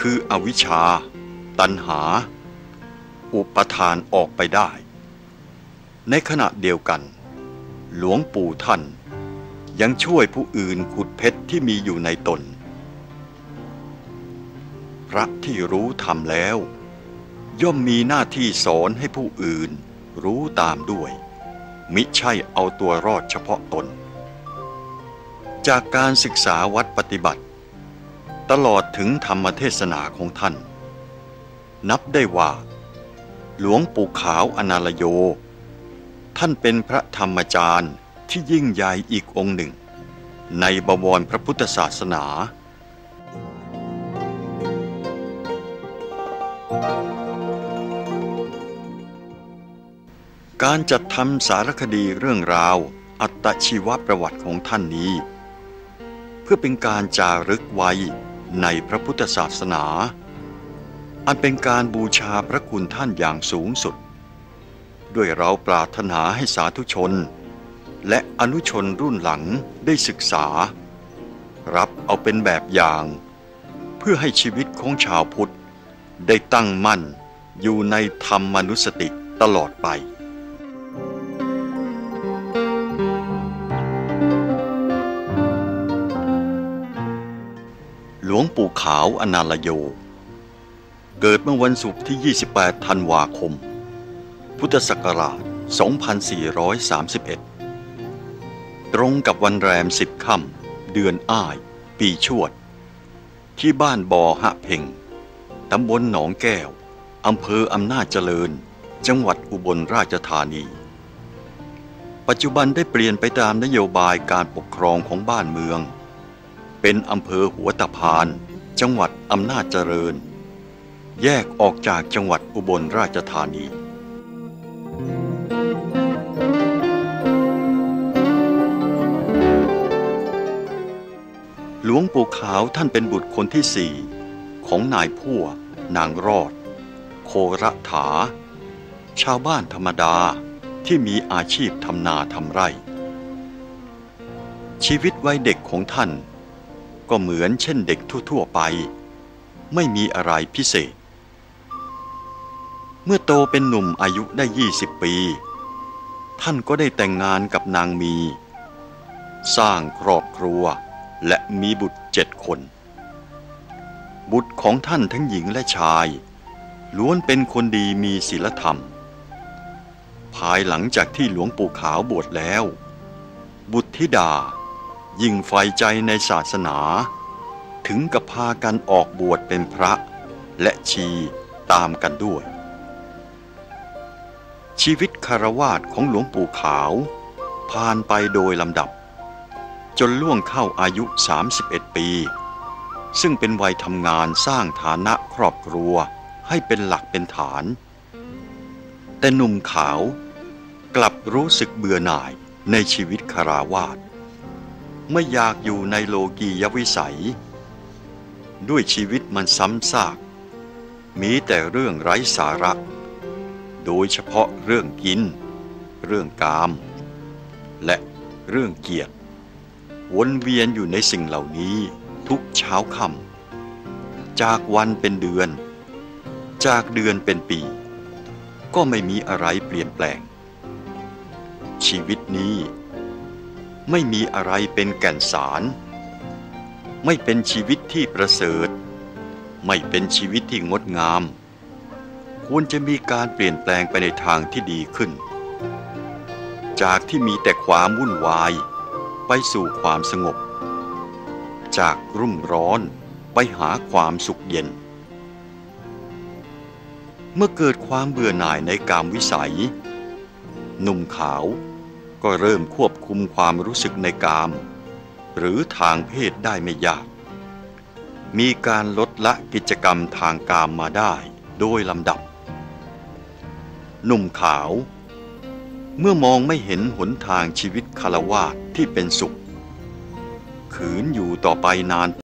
คืออวิชชา ตัณหา อุปทานออกไปได้ ในขณะเดียวกัน หลวงปู่ท่าน ยังช่วยผู้อื่นขุดเพชรที่มีอยู่ในตน พระที่รู้ธรรมแล้ว ย่อมมีหน้าที่สอนให้ผู้อื่นรู้ตามด้วย มิใช่เอาตัวรอดเฉพาะตน จากการศึกษาวัดปฏิบัติ ตลอดถึงธรรมเทศนาของท่าน นับได้ว่า หลวงปู่ขาวอนาลโย ท่านเป็นพระธรรมจารย์ที่ยิ่งใหญ่อีกองค์หนึ่ง ในบวรพระพุทธศาสนาการจัดทำสารคดีเรื่องราว อัตชีวประวัติของท่านนี้ เพื่อเป็นการจารึกไว้ ในพระพุทธศาสนา อันเป็นการบูชาพระคุณท่านอย่างสูงสุด ด้วยเราปรารถนาให้สาธุชน และอนุชนรุ่นหลังได้ศึกษา รับเอาเป็นแบบอย่าง เพื่อให้ชีวิตของชาวพุทธ ได้ตั้งมั่นอยู่ในธรรมมนุสติตลอดไป หลวงปู่ขาวอนาลโย เกิดเมื่อวันศุกร์ที่ 28 ธันวาคม พุทธศักราช 2431 ตรงกับวันแรมสิบค่ำเดือนอ้าย ปีชวด ที่บ้านบอหะเพ่งตำบลหนองแก้ว อำเภออำนาจเจริญ จังหวัดอุบลราชธานี ปัจจุบันได้เปลี่ยนไปตามนโยบายการปกครองของบ้านเมือง เป็นอำเภอหัวตะพาน จังหวัดอำนาจเจริญ แยกออกจากจังหวัดอุบลราชธานีหลวงปู่ขาวท่านเป็นบุตรคนที่สี่ของนายพั่วนางรอด โคระถา ชาวบ้านธรรมดาที่มีอาชีพทำนาทำไร่ ชีวิตวัยเด็กของท่าน ก็เหมือนเช่นเด็กทั่วๆไป ไม่มีอะไรพิเศษ เมื่อโตเป็นหนุ่มอายุได้ 20 ปี ท่านก็ได้แต่งงานกับนางมี สร้างครอบครัวและมีบุตรเจ็ดคน บุตรของท่านทั้งหญิงและชาย ล้วนเป็นคนดีมีศีลธรรม ภายหลังจากที่หลวงปู่ขาวบวชแล้ว บุตรธิดา ยิ่งใฝ่ใจในศาสนา ถึงกับพากันออกบวชเป็นพระและชีตามกันด้วย ชีวิตคารวาสของหลวงปู่ขาว ผ่านไปโดยลำดับ จนล่วงเข้าอายุ 31 ปี ซึ่งเป็นวัยทำงานสร้างฐานะครอบครัวให้เป็นหลักเป็นฐาน แต่หนุ่มขาวกลับรู้สึกเบื่อหน่ายในชีวิตคาราวาส ไม่อยากอยู่ในโลกียวิสัย ด้วยชีวิตมันซ้ำซาก มีแต่เรื่องไร้สาระ โดยเฉพาะเรื่องกิน เรื่องกาม และเรื่องเกียรติวนเวียนอยู่ในสิ่งเหล่านี้ทุกเช้าค่ำจากวันเป็นเดือน จากเดือนเป็นปี ก็ไม่มีอะไรเปลี่ยนแปลง ชีวิตนี้ ไม่มีอะไรเป็นแก่นสาร ไม่เป็นชีวิตที่ประเสริฐ ไม่เป็นชีวิตที่งดงาม ควรจะมีการเปลี่ยนแปลงไปในทางที่ดีขึ้น จากที่มีแต่ความวุ่นวาย ไปสู่ความสงบ จากรุ่มร้อนไปหาความสุขเย็น เมื่อเกิดความเบื่อหน่ายในกามวิสัย หนุ่มขาว ก็เริ่มควบคุมความรู้สึกในกาม หรือทางเพศได้ไม่ยาก มีการลดละกิจกรรมทางกามมาได้โดยลำดับ หนุ่มขาว เมื่อมองไม่เห็นหนทางชีวิตคารวาสที่เป็นสุข ขืนอยู่ต่อไปนาน